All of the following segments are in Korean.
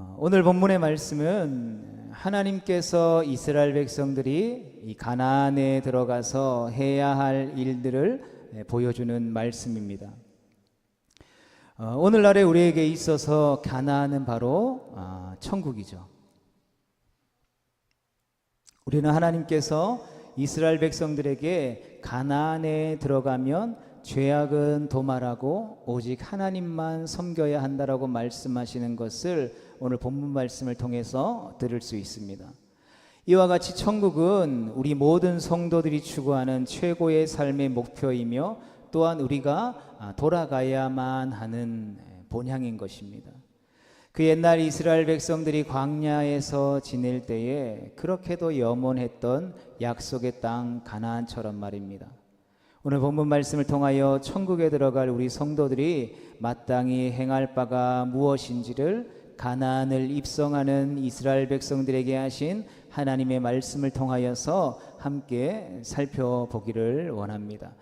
어, 오늘 본문의 말씀은 하나님께서 이스라엘 백성들이 이 가나안에 들어가서 해야 할 일들을 예, 보여주는 말씀입니다. 어, 오늘날에 우리에게 있어서 가나안은 바로 아, 천국이죠. 우리는 하나님께서 이스라엘 백성들에게 가나안에 들어가면 죄악은 도말하고 오직 하나님만 섬겨야 한다라고 말씀하시는 것을 오늘 본문 말씀을 통해서 들을 수 있습니다. 이와 같이 천국은 우리 모든 성도들이 추구하는 최고의 삶의 목표이며 또한 우리가 돌아가야만 하는 본향인 것입니다. 그 옛날 이스라엘 백성들이 광야에서 지낼 때에 그렇게도 염원했던 약속의 땅 가나안처럼 말입니다. 오늘 본문 말씀을 통하여 천국에 들어갈 우리 성도들이 마땅히 행할 바가 무엇인지를 가나안을 입성하는 이스라엘 백성들에게 하신 하나님의 말씀을 통하여서 함께 살펴보기를 원합니다.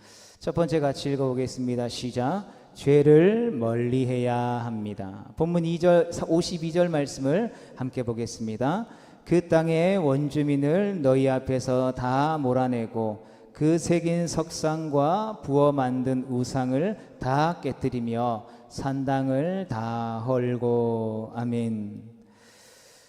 첫 번째 같이 읽어보겠습니다. 시작. 죄를 멀리해야 합니다. 본문 2절 52절 말씀을 함께 보겠습니다. 그 땅의 원주민을 너희 앞에서 다 몰아내고 그 새긴 석상과 부어 만든 우상을 다 깨뜨리며 산당을 다 헐고 아멘.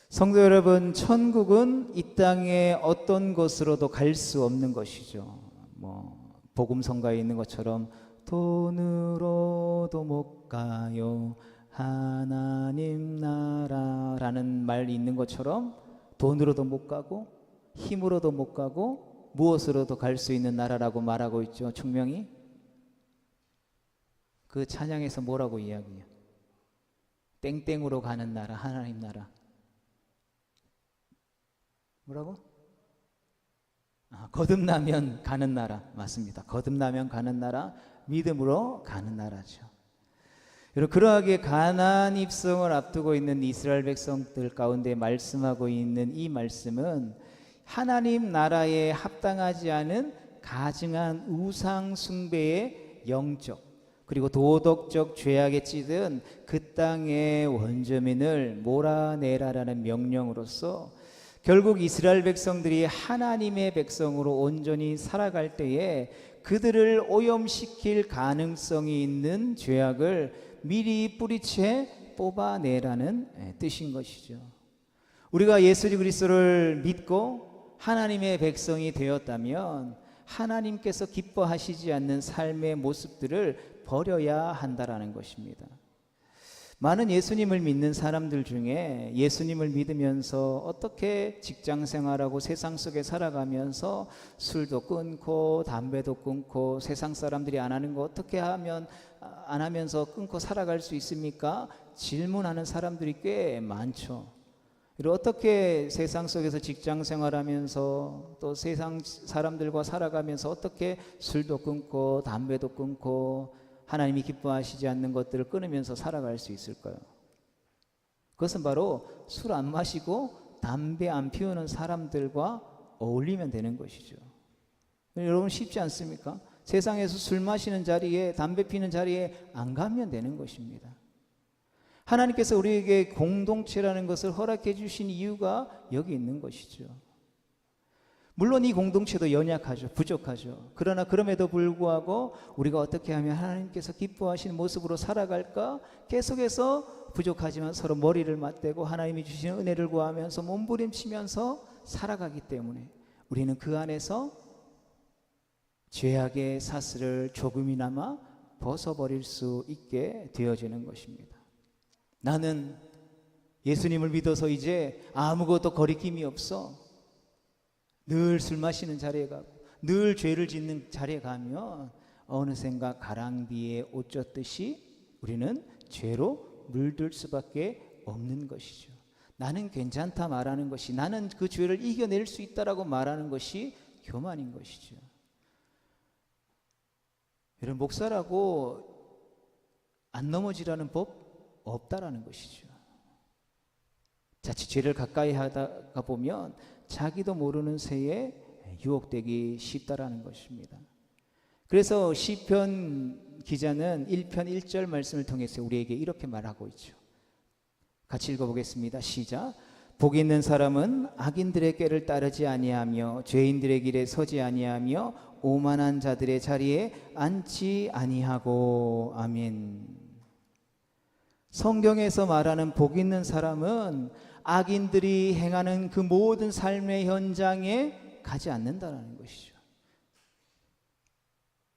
성도 여러분, 천국은 이 땅의 어떤 곳으로도 갈 수 없는 것이죠. 뭐 복음 성가에 있는 것처럼 돈으로도 못 가요. 하나님 나라라는 말이 있는 것처럼 돈으로도 못 가고 힘으로도 못 가고 무엇으로도 갈 수 있는 나라라고 말하고 있죠. 충명이 그 찬양에서 뭐라고 이야기해요? 땡땡으로 가는 나라, 하나님 나라. 뭐라고? 아, 거듭나면 가는 나라 맞습니다. 거듭나면 가는 나라, 믿음으로 가는 나라죠. 여러분 그러하게 가나안 입성을 앞두고 있는 이스라엘 백성들 가운데 말씀하고 있는 이 말씀은 하나님 나라에 합당하지 않은 가증한 우상 숭배의 영적 그리고 도덕적 죄악에 찌든 그 땅의 원주민을 몰아내라라는 명령으로서 결국 이스라엘 백성들이 하나님의 백성으로 온전히 살아갈 때에 그들을 오염시킬 가능성이 있는 죄악을 미리 뿌리채 뽑아내라는 뜻인 것이죠. 우리가 예수 그리스도를 믿고 하나님의 백성이 되었다면 하나님께서 기뻐하시지 않는 삶의 모습들을 버려야 한다라는 것입니다. 많은 예수님을 믿는 사람들 중에 예수님을 믿으면서 어떻게 직장 생활하고 세상 속에 살아가면서 술도 끊고 담배도 끊고 세상 사람들이 안 하는 거 어떻게 하면 안 하면서 끊고 살아갈 수 있습니까? 질문하는 사람들이 꽤 많죠. 그리고 어떻게 세상 속에서 직장 생활하면서 또 세상 사람들과 살아가면서 어떻게 술도 끊고 담배도 끊고 하나님이 기뻐하시지 않는 것들을 끊으면서 살아갈 수 있을까요? 그것은 바로 술 안 마시고 담배 안 피우는 사람들과 어울리면 되는 것이죠. 여러분 쉽지 않습니까? 세상에서 술 마시는 자리에 담배 피는 자리에 안 가면 되는 것입니다. 하나님께서 우리에게 공동체라는 것을 허락해 주신 이유가 여기 있는 것이죠. 물론 이 공동체도 연약하죠. 부족하죠. 그러나 그럼에도 불구하고 우리가 어떻게 하면 하나님께서 기뻐하시는 모습으로 살아갈까? 계속해서 부족하지만 서로 머리를 맞대고 하나님이 주시는 은혜를 구하면서 몸부림치면서 살아가기 때문에 우리는 그 안에서 죄악의 사슬을 조금이나마 벗어버릴 수 있게 되어지는 것입니다. 나는 예수님을 믿어서 이제 아무것도 거리낌이 없어. 늘 술 마시는 자리에 가고 늘 죄를 짓는 자리에 가면 어느샌가 가랑비에 옷 젖듯이 우리는 죄로 물들 수밖에 없는 것이죠. 나는 괜찮다 말하는 것이 나는 그 죄를 이겨낼 수 있다라고 말하는 것이 교만인 것이죠. 여러분 목사라고 안 넘어지라는 법 없다라는 것이죠. 자칫 죄를 가까이 하다가 보면 자기도 모르는 새에 유혹되기 쉽다라는 것입니다. 그래서 시편 기자는 1편 1절 말씀을 통해서 우리에게 이렇게 말하고 있죠. 같이 읽어보겠습니다. 시작. 복 있는 사람은 악인들의 꾀를 따르지 아니하며 죄인들의 길에 서지 아니하며 오만한 자들의 자리에 앉지 아니하고 아멘. 성경에서 말하는 복 있는 사람은 악인들이 행하는 그 모든 삶의 현장에 가지 않는다라는 것이죠.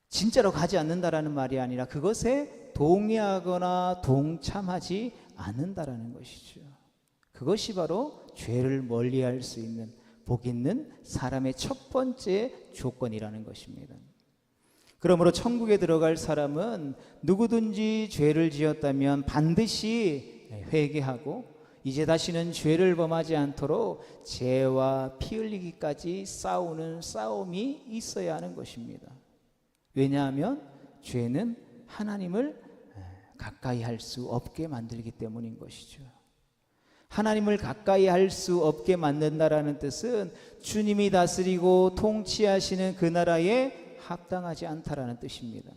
진짜로 가지 않는다라는 말이 아니라 그것에 동의하거나 동참하지 않는다라는 것이죠. 그것이 바로 죄를 멀리할 수 있는 복 있는 사람의 첫 번째 조건이라는 것입니다. 그러므로 천국에 들어갈 사람은 누구든지 죄를 지었다면 반드시 회개하고 이제 다시는 죄를 범하지 않도록 죄와 피 흘리기까지 싸우는 싸움이 있어야 하는 것입니다. 왜냐하면 죄는 하나님을 가까이 할 수 없게 만들기 때문인 것이죠. 하나님을 가까이 할 수 없게 만든다라는 뜻은 주님이 다스리고 통치하시는 그 나라에 합당하지 않다라는 뜻입니다.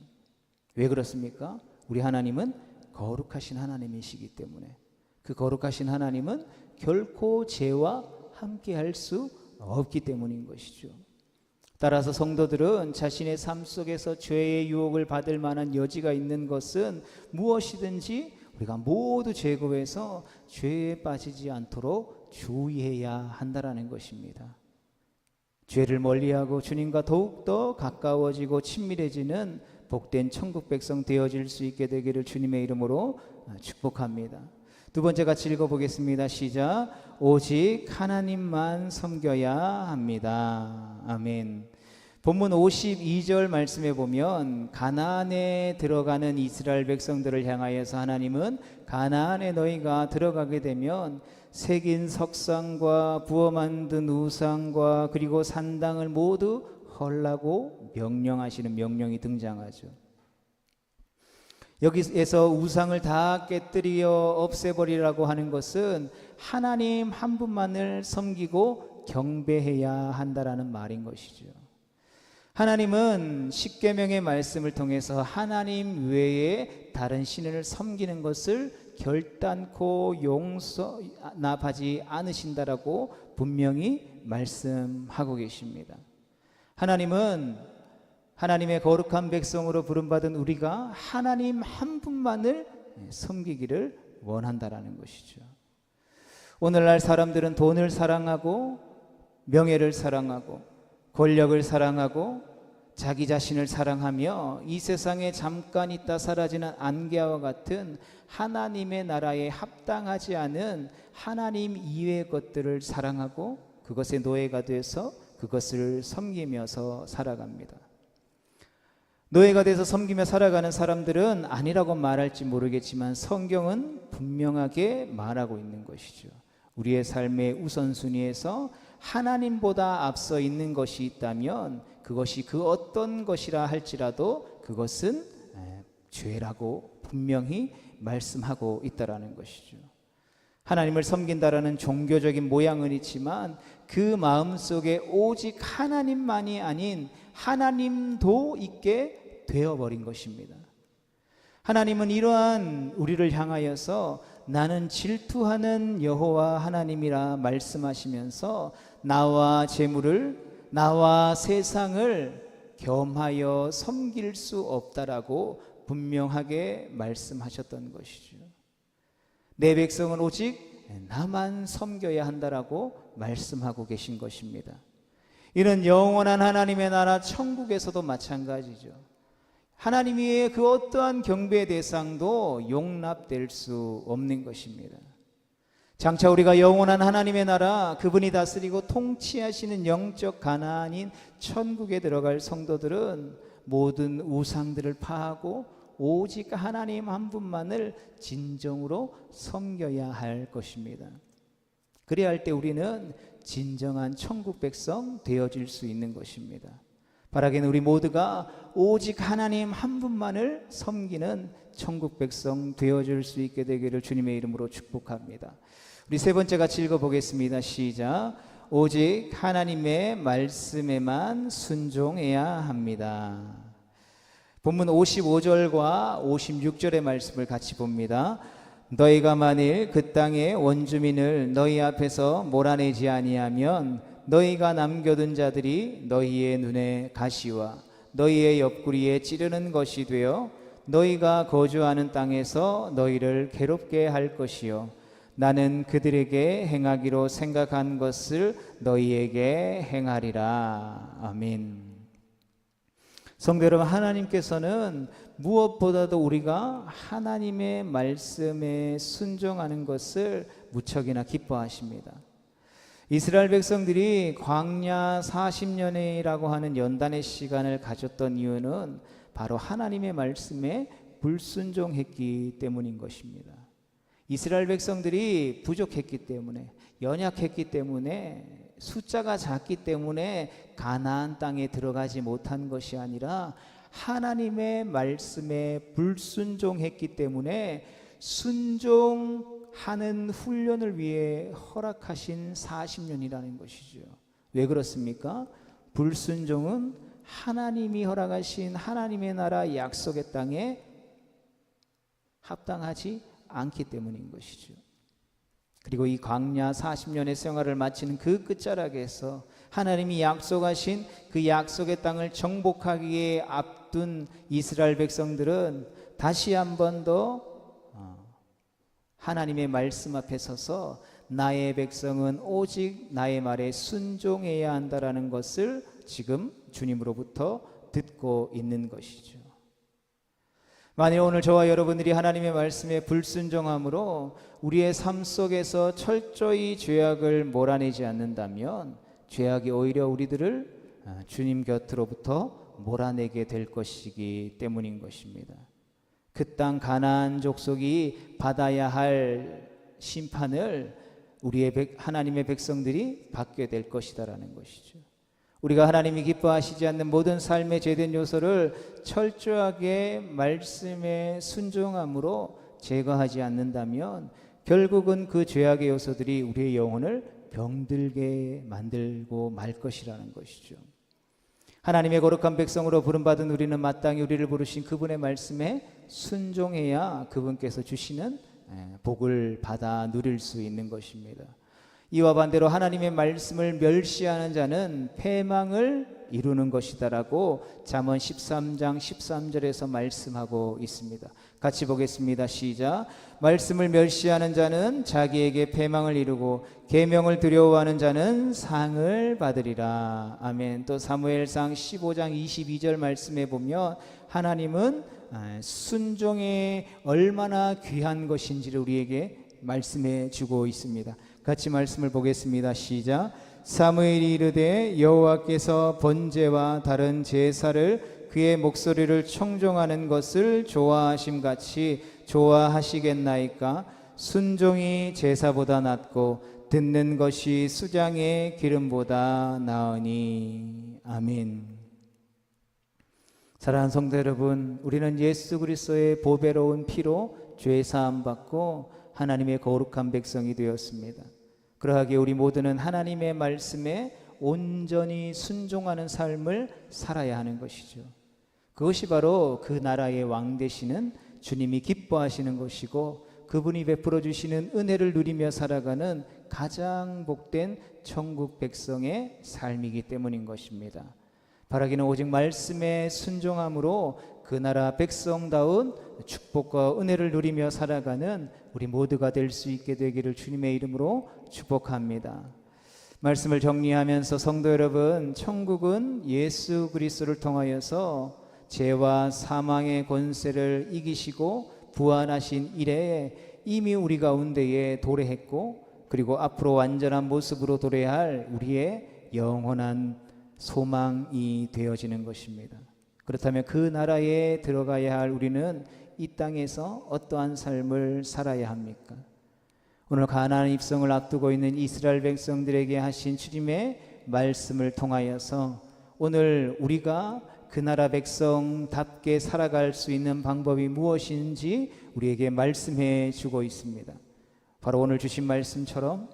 왜 그렇습니까? 우리 하나님은 거룩하신 하나님이시기 때문에 그 거룩하신 하나님은 결코 죄와 함께 할 수 없기 때문인 것이죠. 따라서 성도들은 자신의 삶 속에서 죄의 유혹을 받을 만한 여지가 있는 것은 무엇이든지 우리가 모두 제거해서 죄에 빠지지 않도록 주의해야 한다라는 것입니다. 죄를 멀리하고 주님과 더욱더 가까워지고 친밀해지는 복된 천국 백성 되어질 수 있게 되기를 주님의 이름으로 축복합니다. 두 번째 같이 읽어보겠습니다. 시작. 오직 하나님만 섬겨야 합니다. 아멘. 본문 52절 말씀에 보면 가나안에 들어가는 이스라엘 백성들을 향하여서 하나님은 가나안에 너희가 들어가게 되면 새긴 석상과 부어 만든 우상과 그리고 산당을 모두 헐라고 명령하시는 명령이 등장하죠. 여기에서 우상을 다 깨뜨려 없애버리라고 하는 것은 하나님 한 분만을 섬기고 경배해야 한다라는 말인 것이죠. 하나님은 십계명의 말씀을 통해서 하나님 외에 다른 신을 섬기는 것을 결단코 용서납하지 않으신다라고 분명히 말씀하고 계십니다. 하나님은 하나님의 거룩한 백성으로 부름받은 우리가 하나님 한 분만을 섬기기를 원한다라는 것이죠. 오늘날 사람들은 돈을 사랑하고 명예를 사랑하고 권력을 사랑하고 자기 자신을 사랑하며 이 세상에 잠깐 있다 사라지는 안개와 같은 하나님의 나라에 합당하지 않은 하나님 이외의 것들을 사랑하고 그것의 노예가 돼서 그것을 섬기면서 살아갑니다. 노예가 돼서 섬기며 살아가는 사람들은 아니라고 말할지 모르겠지만 성경은 분명하게 말하고 있는 것이죠. 우리의 삶의 우선순위에서 하나님보다 앞서 있는 것이 있다면 그것이 그 어떤 것이라 할지라도 그것은 죄라고 분명히 말씀하고 있다라는 것이죠. 하나님을 섬긴다라는 종교적인 모양은 있지만 그 마음 속에 오직 하나님만이 아닌 하나님도 있게 되어버린 것입니다. 하나님은 이러한 우리를 향하여서 나는 질투하는 여호와 하나님이라 말씀하시면서 나와 재물을 나와 세상을 겸하여 섬길 수 없다라고 분명하게 말씀하셨던 것이죠. 내 백성은 오직 나만 섬겨야 한다라고 말씀하고 계신 것입니다. 이는 영원한 하나님의 나라 천국에서도 마찬가지죠. 하나님 위에 그 어떠한 경배 대상도 용납될 수 없는 것입니다. 장차 우리가 영원한 하나님의 나라 그분이 다스리고 통치하시는 영적 가나안인 천국에 들어갈 성도들은 모든 우상들을 파하고 오직 하나님 한 분만을 진정으로 섬겨야 할 것입니다. 그래야 할 때 우리는 진정한 천국 백성 되어질 수 있는 것입니다. 바라기는 우리 모두가 오직 하나님 한 분만을 섬기는 천국 백성 되어질 수 있게 되기를 주님의 이름으로 축복합니다. 우리 세 번째 같이 읽어보겠습니다. 시작. 오직 하나님의 말씀에만 순종해야 합니다. 본문 55절과 56절의 말씀을 같이 봅니다. 너희가 만일 그 땅의 원주민을 너희 앞에서 몰아내지 아니하면 너희가 남겨둔 자들이 너희의 눈에 가시와 너희의 옆구리에 찌르는 것이 되어 너희가 거주하는 땅에서 너희를 괴롭게 할 것이요 나는 그들에게 행하기로 생각한 것을 너희에게 행하리라 아멘. 성도 여러분 하나님께서는 무엇보다도 우리가 하나님의 말씀에 순종하는 것을 무척이나 기뻐하십니다. 이스라엘 백성들이 광야 40년이라고 하는 연단의 시간을 가졌던 이유는 바로 하나님의 말씀에 불순종했기 때문인 것입니다. 이스라엘 백성들이 부족했기 때문에 연약했기 때문에 숫자가 작기 때문에 가나안 땅에 들어가지 못한 것이 아니라 하나님의 말씀에 불순종했기 때문에 순종 하는 훈련을 위해 허락하신 40년이라는 것이죠. 왜 그렇습니까? 불순종은 하나님이 허락하신 하나님의 나라 약속의 땅에 합당하지 않기 때문인 것이죠. 그리고 이 광야 40년의 생활을 마치는 그 끝자락에서 하나님이 약속하신 그 약속의 땅을 정복하기에 앞둔 이스라엘 백성들은 다시 한 번더 어, 하나님의 말씀 앞에 서서 나의 백성은 오직 나의 말에 순종해야 한다라는 것을 지금 주님으로부터 듣고 있는 것이죠. 만일 오늘 저와 여러분들이 하나님의 말씀에 불순종함으로 우리의 삶 속에서 철저히 죄악을 몰아내지 않는다면 죄악이 오히려 우리들을 아, 주님 곁으로부터 몰아내게 될 것이기 때문인 것입니다. 그 땅 가나안 족속이 받아야 할 심판을 우리의 백, 하나님의 백성들이 받게 될 것이다라는 것이죠. 우리가 하나님이 기뻐하시지 않는 모든 삶의 죄된 요소를 철저하게 말씀에 순종함으로 제거하지 않는다면 결국은 그 죄악의 요소들이 우리의 영혼을 병들게 만들고 말 것이라는 것이죠. 하나님의 거룩한 백성으로 부름받은 우리는 마땅히 우리를 부르신 그분의 말씀에 순종해야 그분께서 주시는 복을 받아 누릴 수 있는 것입니다. 이와 반대로 하나님의 말씀을 멸시하는 자는 패망을 이루는 것이다라고 잠언 13장 13절에서 말씀하고 있습니다. 같이 보겠습니다. 시작. 말씀을 멸시하는 자는 자기에게 패망을 이루고 계명을 두려워하는 자는 상을 받으리라. 아멘. 또 사무엘상 15장 22절 말씀에 보면 하나님은 아, 순종에 얼마나 귀한 것인지를 우리에게 말씀해 주고 있습니다. 같이 말씀을 보겠습니다. 시작. 사무엘이 이르되 여호와께서 번제와 다른 제사를 그의 목소리를 청종하는 것을 좋아하심 같이 좋아하시겠나이까 순종이 제사보다 낫고 듣는 것이 수장의 기름보다 나으니 아멘. 사랑하는 성도 여러분, 우리는 예수 그리스도의 보배로운 피로 죄 사함 받고 하나님의 거룩한 백성이 되었습니다. 그러하기에 우리 모두는 하나님의 말씀에 온전히 순종하는 삶을 살아야 하는 것이죠. 그것이 바로 그 나라의 왕 되시는 주님이 기뻐하시는 것이고 그분이 베풀어 주시는 은혜를 누리며 살아가는 가장 복된 천국 백성의 삶이기 때문인 것입니다. 바라기는 오직 말씀에 순종함으로 그 나라 백성다운 축복과 은혜를 누리며 살아가는 우리 모두가 될 수 있게 되기를 주님의 이름으로 축복합니다. 말씀을 정리하면서 성도 여러분, 천국은 예수 그리스도를 통하여서 죄와 사망의 권세를 이기시고 부활하신 이래에 이미 우리 가운데에 도래했고 그리고 앞으로 완전한 모습으로 도래할 우리의 영원한 소망이 되어지는 것입니다. 그렇다면 그 나라에 들어가야 할 우리는 이 땅에서 어떠한 삶을 살아야 합니까? 오늘 가나안 입성을 앞두고 있는 이스라엘 백성들에게 하신 주님의 말씀을 통하여서 오늘 우리가 그 나라 백성답게 살아갈 수 있는 방법이 무엇인지 우리에게 말씀해 주고 있습니다. 바로 오늘 주신 말씀처럼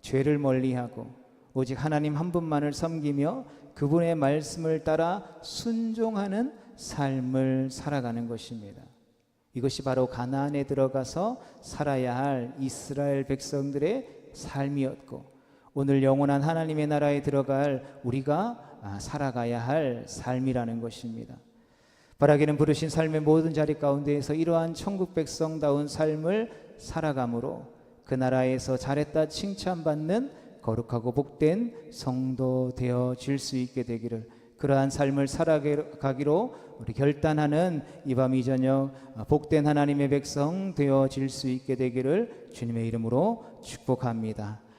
죄를 멀리하고 오직 하나님 한 분만을 섬기며 그분의 말씀을 따라 순종하는 삶을 살아가는 것입니다. 이것이 바로 가나안에 들어가서 살아야 할 이스라엘 백성들의 삶이었고 오늘 영원한 하나님의 나라에 들어갈 우리가 아, 살아가야 할 삶이라는 것입니다. 바라기는 부르신 삶의 모든 자리 가운데에서 이러한 천국 백성다운 삶을 살아감으로 그 나라에서 잘했다 칭찬받는 거룩하고 복된 성도 되어질 수 있게 되기를 그러한 삶을 살아가기로 우리 결단하는 이 밤 이 저녁 복된 하나님의 백성 되어질 수 있게 되기를 주님의 이름으로 축복합니다.